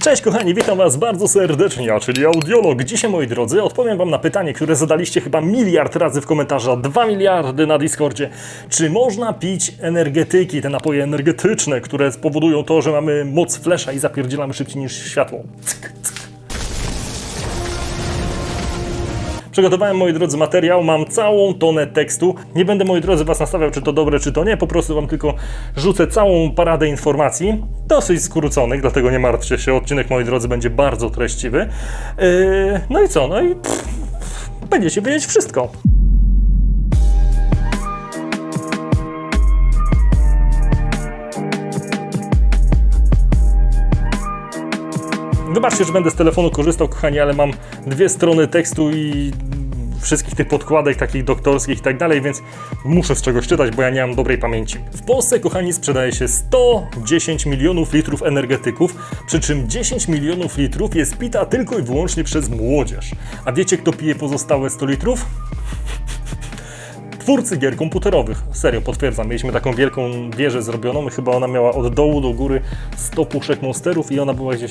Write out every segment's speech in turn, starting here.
Cześć kochani, witam was bardzo serdecznie, czyli Audiolog. Dzisiaj, moi drodzy, odpowiem wam na pytanie, które zadaliście chyba miliard razy w komentarzach, 2 miliardy na Discordzie. Czy można pić energetyki, te napoje energetyczne, które spowodują to, że mamy moc flesza i zapierdzielamy szybciej niż światło? Przygotowałem, moi drodzy, materiał, mam całą tonę tekstu. Nie będę, moi drodzy, was nastawiał, czy to dobre, czy to nie. Po prostu wam tylko rzucę całą paradę informacji, dosyć skróconych, dlatego nie martwcie się. Odcinek, moi drodzy, będzie bardzo treściwy. Yy, no i co? No i pff, będziecie wiedzieć wszystko. Wybaczcie, że będę z telefonu korzystał, kochani, ale mam dwie strony tekstu i wszystkich tych podkładek takich doktorskich i tak dalej, więc muszę z czegoś czytać, bo ja nie mam dobrej pamięci. W Polsce, kochani, sprzedaje się 110 milionów litrów energetyków, przy czym 10 milionów litrów jest pita tylko i wyłącznie przez młodzież. A wiecie, kto pije pozostałe 100 litrów? twórcy gier komputerowych. Serio, potwierdzam. Mieliśmy taką wielką wieżę zrobioną chyba ona miała od dołu do góry 100 puszek monsterów i ona była gdzieś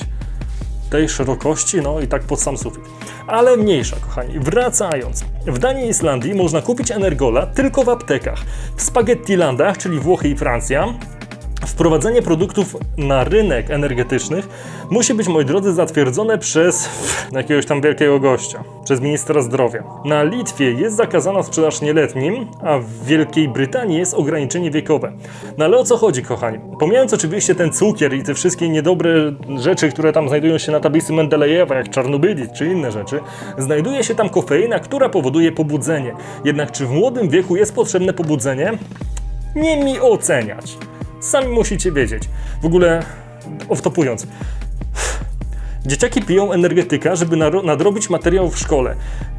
tej szerokości, no i tak pod sam sufit. Ale mniejsza, kochani. Wracając. W Danii i Islandii można kupić Energola tylko w aptekach. W Spaghettilandach, czyli Włochy i Francja, Wprowadzenie produktów na rynek energetycznych musi być, moi drodzy, zatwierdzone przez jakiegoś tam wielkiego gościa, przez ministra zdrowia. Na Litwie jest zakazana sprzedaż nieletnim, a w Wielkiej Brytanii jest ograniczenie wiekowe. No ale o co chodzi, kochani? Pomijając oczywiście ten cukier i te wszystkie niedobre rzeczy, które tam znajdują się na tablicy Mendelejewa, jak czarnobylit czy inne rzeczy, znajduje się tam kofeina, która powoduje pobudzenie. Jednak czy w młodym wieku jest potrzebne pobudzenie? Nie mi oceniać. Sami musicie wiedzieć. W ogóle, oftopując, dzieciaki piją energetyka, żeby nadrobić materiał w szkole.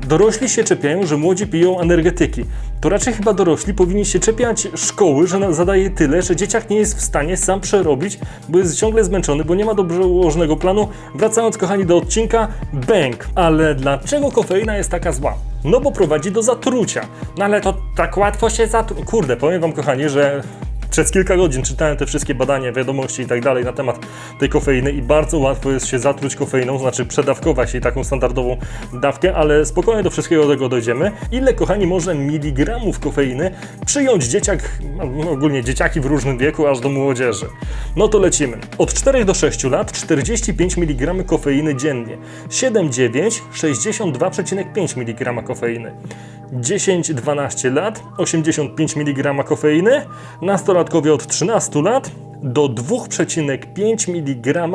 Dorośli się czepiają, że młodzi piją energetyki. To raczej chyba dorośli powinni się czepiać szkoły, że zadaje tyle, że dzieciak nie jest w stanie sam przerobić, bo jest ciągle zmęczony, bo nie ma dobrze ułożonego planu. Wracając, kochani, do odcinka, bęk. Ale dlaczego kofeina jest taka zła? No bo prowadzi do zatrucia. No ale to tak łatwo się zatru... Kurde, powiem wam, kochani, że przez kilka godzin czytałem te wszystkie badania, wiadomości i tak dalej na temat tej kofeiny i bardzo łatwo jest się zatruć kofeiną, znaczy przedawkować jej taką standardową dawkę, ale spokojnie do wszystkiego tego dojdziemy. Ile, kochani, można miligramów kofeiny przyjąć dzieciak, no, ogólnie dzieciaki w różnym wieku, aż do młodzieży? No to lecimy. Od 4 do 6 lat 45 mg kofeiny dziennie, 7-9 62,5 mg kofeiny. 10-12 lat 85 mg kofeiny, nastolatkowie od 13 lat do 2,5 mg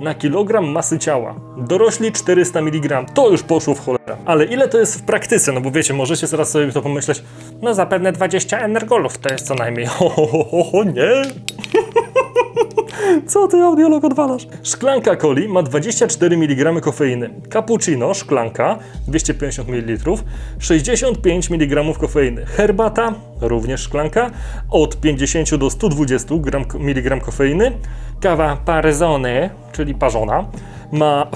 na kilogram masy ciała. Dorośli 400 mg. To już poszło w cholera. Ale ile to jest w praktyce? No bo wiecie, możecie teraz sobie to pomyśleć, no zapewne 20 energolów to jest co najmniej. Ho, ho, ho, ho nie. Co ty audiolog odwalasz? Szklanka coli ma 24 mg kofeiny. Cappuccino, szklanka, 250 ml, 65 mg kofeiny. Herbata, również szklanka, od 50 do 120 gram- mg kofeiny. Kawa parzone, czyli parzona, ma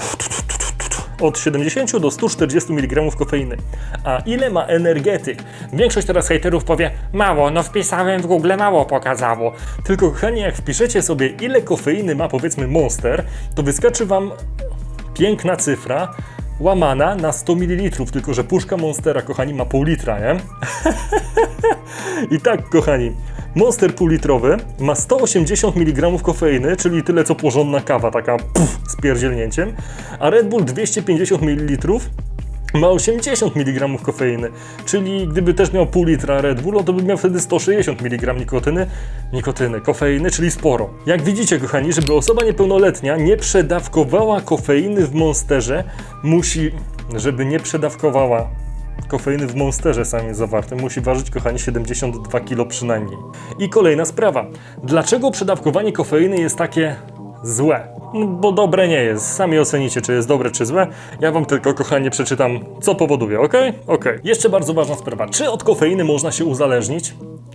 od 70 do 140 mg kofeiny. A ile ma energetyk? Większość teraz hejterów powie, mało, no wpisałem w Google, mało pokazało. Tylko kochani, jak wpiszecie sobie ile kofeiny ma powiedzmy Monster, to wyskoczy wam piękna cyfra łamana na 100 ml, tylko że puszka Monstera, kochani, ma pół litra, nie? I tak, kochani, Monster półlitrowy ma 180 mg kofeiny, czyli tyle co porządna kawa, taka puf, z pierdzielnięciem, a Red Bull 250 ml ma 80 mg kofeiny, czyli gdyby też miał pół litra Red Bull, to by miał wtedy 160 mg nikotyny, nikotyny, kofeiny, czyli sporo. Jak widzicie, kochani, żeby osoba niepełnoletnia nie przedawkowała kofeiny w Monsterze, musi, żeby nie przedawkowała kofeiny w Monsterze samym zawartym musi ważyć, kochani, 72 kg przynajmniej. I kolejna sprawa. Dlaczego przedawkowanie kofeiny jest takie złe? Bo dobre nie jest. Sami ocenicie, czy jest dobre, czy złe. Ja wam tylko, kochani, przeczytam, co powoduje, ok? Ok. Jeszcze bardzo ważna sprawa. Czy od kofeiny można się uzależnić?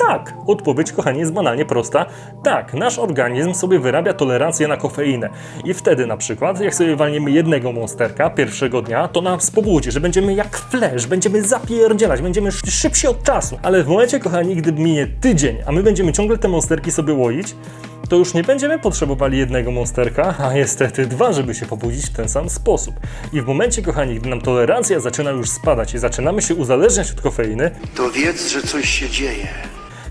Tak, odpowiedź, kochani, jest banalnie prosta. Tak, nasz organizm sobie wyrabia tolerancję na kofeinę. I wtedy na przykład, jak sobie walniemy jednego monsterka pierwszego dnia, to nas pobudzi, że będziemy jak flash, będziemy zapierdzielać, będziemy sz- szybsi od czasu. Ale w momencie, kochani, gdy minie tydzień, a my będziemy ciągle te monsterki sobie łoić, to już nie będziemy potrzebowali jednego monsterka, a niestety dwa, żeby się pobudzić w ten sam sposób. I w momencie, kochani, gdy nam tolerancja zaczyna już spadać i zaczynamy się uzależniać od kofeiny, To wiedz, że coś się dzieje.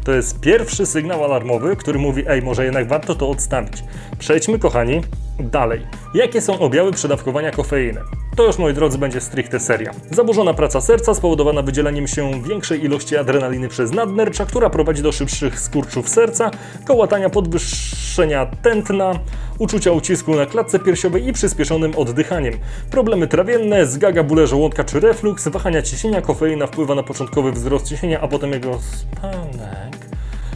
to jest pierwszy sygnał alarmowy, który mówi, ej, może jednak warto to odstawić. Przejdźmy, kochani, dalej. Jakie są objawy przedawkowania kofeiny? To już, moi drodzy, będzie stricte seria. Zaburzona praca serca spowodowana wydzieleniem się większej ilości adrenaliny przez nadnercza, która prowadzi do szybszych skurczów serca, kołatania podwyższenia tętna, uczucia ucisku na klatce piersiowej i przyspieszonym oddychaniem. Problemy trawienne, zgaga, bóle żołądka czy refluks, wahania ciśnienia, kofeina wpływa na początkowy wzrost ciśnienia, a potem jego spadek.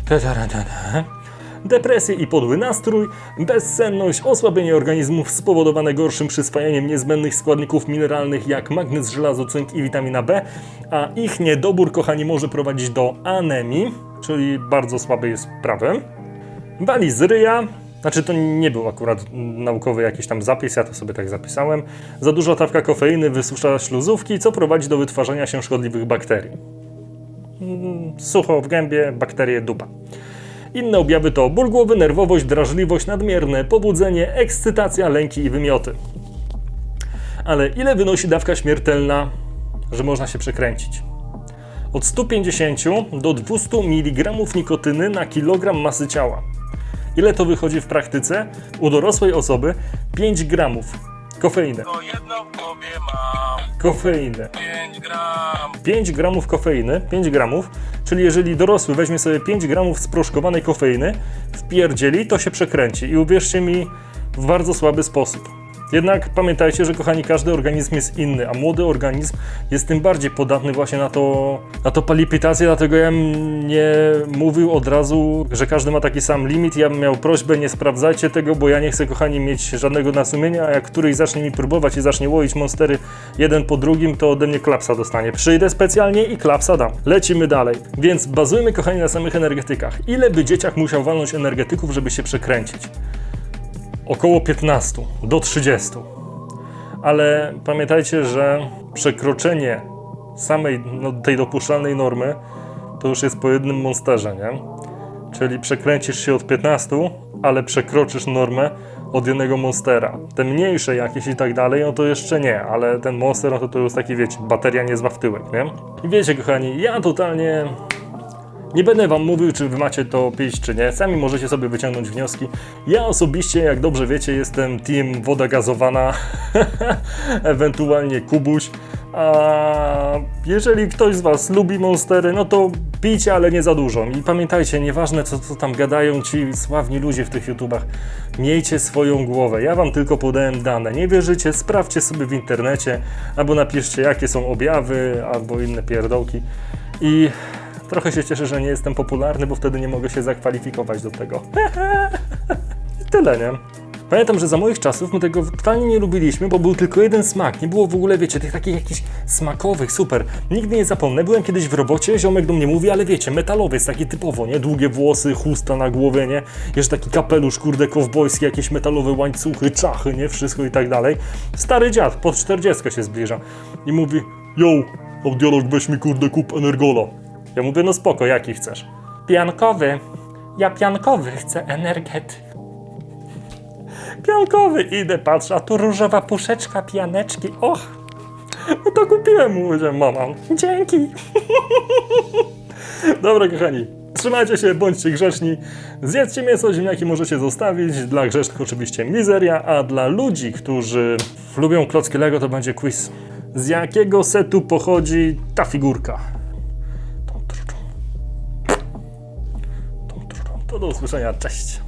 Ta. Depresję i podły nastrój, bezsenność, osłabienie organizmów spowodowane gorszym przyswajaniem niezbędnych składników mineralnych jak magnez, żelazo, cynk i witamina B, a ich niedobór, kochani, może prowadzić do anemii, czyli bardzo słabej sprawy. Wali z ryja, znaczy to nie był akurat naukowy jakiś tam zapis, ja to sobie tak zapisałem. Za duża dawka kofeiny wysusza śluzówki, co prowadzi do wytwarzania się szkodliwych bakterii. Mm, Sucho w gębie, bakterie dupa. Inne objawy to ból głowy, nerwowość, drażliwość, nadmierne pobudzenie, ekscytacja, lęki i wymioty. Ale ile wynosi dawka śmiertelna, że można się przekręcić? Od 150 do 200 mg nikotyny na kilogram masy ciała. Ile to wychodzi w praktyce? U dorosłej osoby 5 gramów kofeiny. To jedno w głowie mam Kofeiny. 5 gram 5 gramów kofeiny, 5 gramów, czyli jeżeli dorosły weźmie sobie 5 gramów sproszkowanej kofeiny, wpierdzieli, to się przekręci. I uwierzcie mi, w bardzo słaby sposób. Jednak pamiętajcie, że kochani, każdy organizm jest inny, a młody organizm jest tym bardziej podatny właśnie na to, na to palipitację, dlatego ja nie mówił od razu, że każdy ma taki sam limit. Ja bym miał prośbę, nie sprawdzajcie tego, bo ja nie chcę, kochani, mieć żadnego na sumienia, a jak któryś zacznie mi próbować i zacznie łoić monstery jeden po drugim, to ode mnie klapsa dostanie. Przyjdę specjalnie i klapsa dam. Lecimy dalej. Więc bazujmy, kochani, na samych energetykach. Ile by dzieciak musiał walnąć energetyków, żeby się przekręcić? Około 15 do 30. Ale pamiętajcie, że przekroczenie samej no, tej dopuszczalnej normy to już jest po jednym monsterze, nie? Czyli przekręcisz się od 15, ale przekroczysz normę od jednego monstera. Te mniejsze jakieś i tak dalej, no to jeszcze nie, ale ten monster, no to to jest taki, wiecie, bateria niezła w tyłek, nie? I wiecie, kochani, ja totalnie nie będę wam mówił, czy wy macie to pić, czy nie. Sami możecie sobie wyciągnąć wnioski. Ja osobiście, jak dobrze wiecie, jestem team woda gazowana, ewentualnie kubuś. A jeżeli ktoś z was lubi monstery, no to pijcie, ale nie za dużo. I pamiętajcie, nieważne co, co tam gadają ci sławni ludzie w tych YouTubach, miejcie swoją głowę. Ja wam tylko podałem dane. Nie wierzycie? Sprawdźcie sobie w internecie, albo napiszcie jakie są objawy, albo inne pierdołki. I Trochę się cieszę, że nie jestem popularny, bo wtedy nie mogę się zakwalifikować do tego. Tyle, nie? Pamiętam, że za moich czasów my tego totalnie nie lubiliśmy, bo był tylko jeden smak. Nie było w ogóle, wiecie, tych takich jakichś smakowych, super. Nigdy nie zapomnę. Byłem kiedyś w robocie, ziomek do mnie mówi, ale wiecie, metalowiec taki typowo, nie? Długie włosy, chusta na głowie, nie? Jeszcze taki kapelusz, kurde, kowbojski, jakieś metalowe łańcuchy, czachy, nie? Wszystko i tak dalej. Stary dziad, pod 40 się zbliża. I mówi, yo, audiolog weź mi kurde kup Energola. Ja mówię, no spoko, jaki chcesz? Piankowy. Ja piankowy chcę energetyk. Piankowy, idę, patrzę, a tu różowa puszeczka pianeczki. Och, no to kupiłem powiedziałem, mama. Dzięki. Dobra, kochani. Trzymajcie się, bądźcie grzeczni. Zjedzcie mięso, ziemniaki możecie zostawić. Dla grzesznych oczywiście mizeria, a dla ludzi, którzy lubią klocki Lego, to będzie quiz. Z jakiego setu pochodzi ta figurka? To do usłyszenia, cześć.